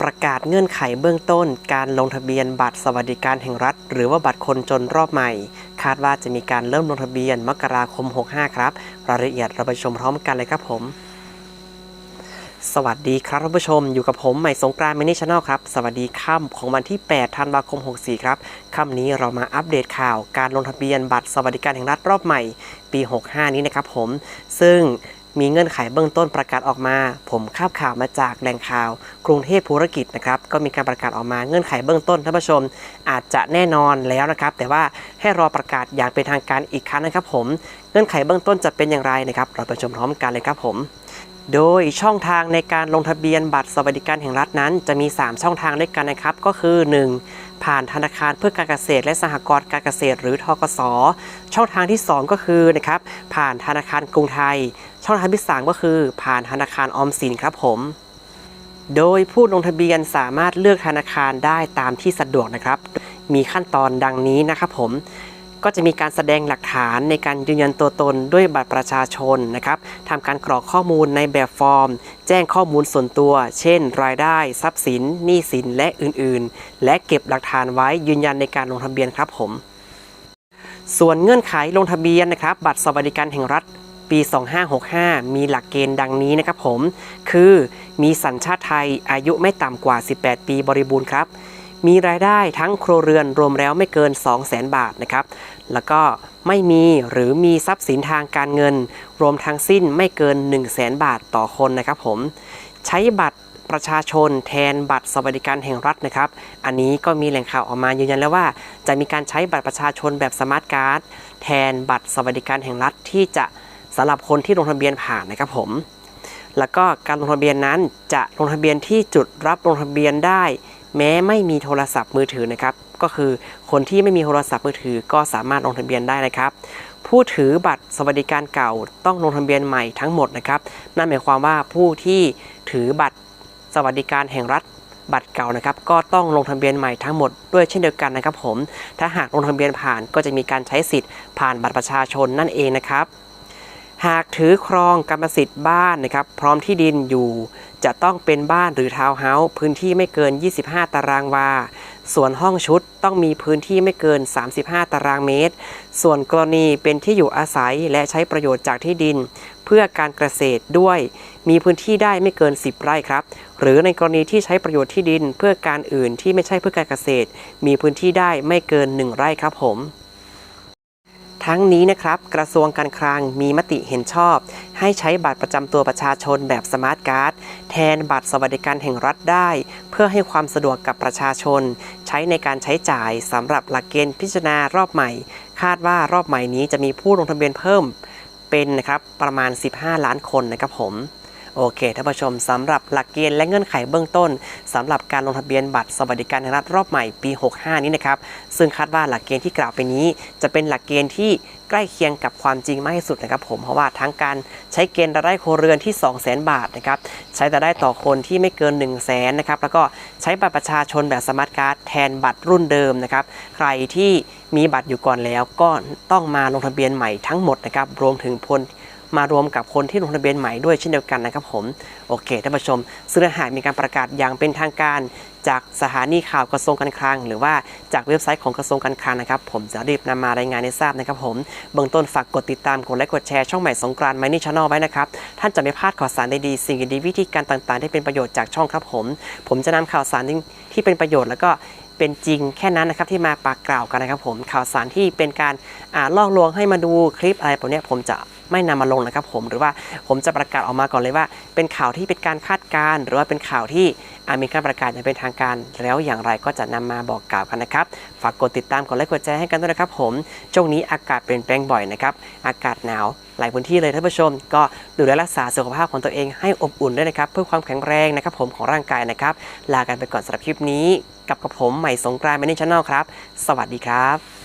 ประกาศเงื่อนไขเบื้องต้น การลงทะเบียนบัตรสวัสดิการแห่งรัฐ หรือว่าบัตรคนจนรอบใหม่ คาดว่าจะมีการเริ่มลงทะเบียนมกราคม 65 ครับ รายละเอียดเราไปชมพร้อมกันเลยครับผมสวัสดีครับท่านผู้ชมอยู่กับผมใหม่สงกรานต์มินิชแนลครับ สวัสดีค่ำของวันที่ 8 ธันวาคม 64 ครับค่ำนี้เรามาอัปเดตข่าว การลงทะเบียนบัตรสวัสดิการแห่งรัฐรอบใหม่ ปี 65 นี้นะครับผม ซึ่ง มีเงื่อนไขเบื้องต้นประกาศออกมา ผมคาบข่าวมาจากแหล่งข่าว กรุงเทพธุรกิจนะครับก็มีการประกาศออกมาเงื่อนไขเบื้องต้นท่านผู้ชม อาจจะแน่นอนแล้วนะครับ แต่ว่าให้รอประกาศอย่างเป็นทางการอีกครั้งนะครับ ผมเงื่อนไขเบื้องต้นจะเป็นอย่างไรนะครับ เราไปชมพร้อมกันเลยครับผม โดยช่องทางในการลงทะเบียนบัตรสวัสดิการแห่งรัฐนั้น จะมี 3 ช่องทางด้วยกันนะครับ ก็คือ 1. ผ่านธนาคารเพื่อการเกษตร และสหกรณ์การเกษตร หรือทกส ช่องทางที่ 2 ก็คือนะครับผ่านธนาคารกรุงไทย ช่องทางที่3ก็คือ ผ่านธนาคารออมสินครับผมโดยผู้ลงทะเบียนสามารถเลือกธนาคารได้ตามที่สะดวกนะครับ มีขั้นตอนดังนี้นะครับผม ก็จะมีการแสดงหลักฐานในการยืนยันตัวตนด้วยบัตรประชาชนนะครับทำการกรอกข้อมูลในแบบฟอร์ม แจ้งข้อมูลส่วนตัว เช่น รายได้ ทรัพย์สิน หนี้สิน และอื่นๆ และเก็บหลักฐานไว้ยืนยันในการลงทะเบียนครับผม ส่วนเงื่อนไขลงทะเบียนนะครับ บัตรสวัสดิการแห่งรัฐปี 2565 มีหลักเกณฑ์ดังนี้นะครับผม คือ มีสัญชาติไทยอายุไม่ต่ำกว่า 18 ปีบริบูรณ์ครับ มีรายได้ทั้งครัวเรือนรวมแล้วไม่เกิน 200,000บาทนะครับ แล้วก็ไม่มีหรือมีทรัพย์สินทางการเงิน รวมทั้งสิ้นไม่เกิน 100,000บาทต่อคนนะครับผม ใช้บัตรประชาชนแทนบัตรสวัสดิการแห่งรัฐนะครับ อันนี้ก็มีแหล่งข่าวออกมายืนยันแล้วว่า จะมีการใช้บัตรประชาชนแบบสมาร์ทการ์ดแทนบัตรสวัสดิการแห่งรัฐที่จะสำหรับคนที่ลงทะเบียนผ่านนะครับผมแล้วก็การลงทะเบียนนั้นจะลงทะเบียนที่จุดรับลงทะเบียนได้ แม้ไม่มีโทรศัพท์มือถือนะครับ ก็คือคนที่ไม่มีโทรศัพท์มือถือก็สามารถลงทะเบียนได้นะครับ ผู้ถือบัตรสวัสดิการเก่าต้องลงทะเบียนใหม่ทั้งหมดนะครับ นั่นหมายความว่าผู้ที่ถือบัตรสวัสดิการแห่งรัฐบัตรเก่านะครับก็ต้องลงทะเบียนใหม่ทั้งหมดด้วยเช่นเดียวกันนะครับผม ถ้าหากลงทะเบียนผ่านก็จะมีการใช้สิทธิ์ผ่านบัตรประชาชนนั่นเองนะครับ หากถือครองกรรมสิทธิ์บ้านนะครับพร้อมที่ดินอยู่ จะต้องเป็นบ้านหรือทาวน์เฮาส์พื้นที่ไม่เกิน 25 ตารางวา ส่วนห้องชุดต้องมีพื้นที่ไม่เกิน 35 ตารางเมตร ส่วนกรณีเป็นที่อยู่อาศัยและใช้ประโยชน์จากที่ดิน เพื่อการเกษตรด้วย มีพื้นที่ได้ไม่เกิน 10 ไร่ครับ หรือในกรณีที่ใช้ประโยชน์ที่ดินเพื่อการอื่นที่ไม่ใช่เพื่อการเกษตร มีพื้นที่ได้ไม่เกิน 1 ไร่ครับผม ทั้งนี้นะครับกระทรวงการคลังมีมติเห็นชอบ ให้ใช้บัตรประจำตัวประชาชนแบบสมาร์ทการ์ดแทนบัตรสวัสดิการแห่งรัฐได้ เพื่อให้ความสะดวกกับประชาชน ใช้ในการใช้จ่ายสำหรับหลักเกณฑ์พิจารณารอบใหม่ คาดว่ารอบใหม่นี้จะมีผู้ลงทะเบียนเพิ่มเป็นนะครับประมาณ 15 ล้านคนนะครับผม โอเคท่านผู้ชมสำหรับหลักเกณฑ์และเงื่อนไขเบื้องต้นสำหรับการลงทะเบียนบัตรสวัสดิการแห่งรัฐรอบใหม่ปี 65 นี้นะครับ ซึ่งคาดว่าหลักเกณฑ์ที่กล่าวไปนี้ จะเป็นหลักเกณฑ์ที่ใกล้เคียงกับความจริงมากที่สุดนะครับผมเพราะว่าทั้งการใช้เกณฑ์รายได้ครัวเรือนที่ 200,000 บาทนะครับใช้รายได้ต่อคนที่ไม่เกิน 1 0 0 0 0แสนนะครับแล้วก็ใช้บัตรประชาชนแบบสมาร์ทการ์ดแทนบัตรรุ่นเดิมนะครับใครที่มีบัตรอยู่ก่อนแล้วก็ต้องมาลงทะเบียนใหม่ทั้งหมดนะครับรวมถึงพล มารวมกับคนที่ลงทะเบียนใหม่ด้วยเช่นเดียวกันนะครับผมโอเคท่านผู้ชม ซึ่งหากมีการประกาศอย่างเป็นทางการจากสถานีข่าวกระทรวงการคลัง หรือว่าจากเว็บไซต์ของกระทรวงการคลังนะครับ ผมจะรีบนำมารายงานให้ทราบนะครับผมเบื้องต้นฝากกดติดตามกดไลค์กดแชร์ช่องใหม่สงกรานไมนี่ช n แนลไว้นะครับ ท่านจะไม่พลาดข่าวสารดีๆสิ่งดีๆวิธีการต่างๆ ที่เป็นประโยชน์จากช่องครับผม ผมจะนำข่าวสารที่เป็นประโยชน์แล้วก็เป็นจริงแค่นั้นนะครับที่มาปากกล่าวกันนะครับผมข่าวสารที่เป็นการล่อลวงให้มาดูคลิปอะไรแบบนี้ผมจะ ไม่นำมาลงนะครับผมหรือว่าผมจะประกาศออกมาก่อนเลยว่า เป็นข่าวที่เป็นการคาดการณ์หรือว่าเป็นข่าวที่อ่ามีการประกาศอย่างเป็นทางการ แล้วอย่างไรก็จะนำมาบอกกล่าวกันนะครับ ฝากกดติดตามกดไลค์กดแชร์ให้กันด้วยนะครับผมช่วงนี้อากาศเปลี่ยนแปลงบ่อยนะครับอากาศหนาวหลายพื้นที่เลยท่านผู้ชม ก็ดูแลรักษาสุขภาพของตัวเองให้อบอุ่นด้วยนะครับ เพื่อความแข็งแรงนะครับผมของร่างกายนะครับ ลากันไปก่อนสำหรับคลิปนี้ กับกับผมใหม่สงกรานต์แมนนี่ชแนลครับ สวัสดีครับ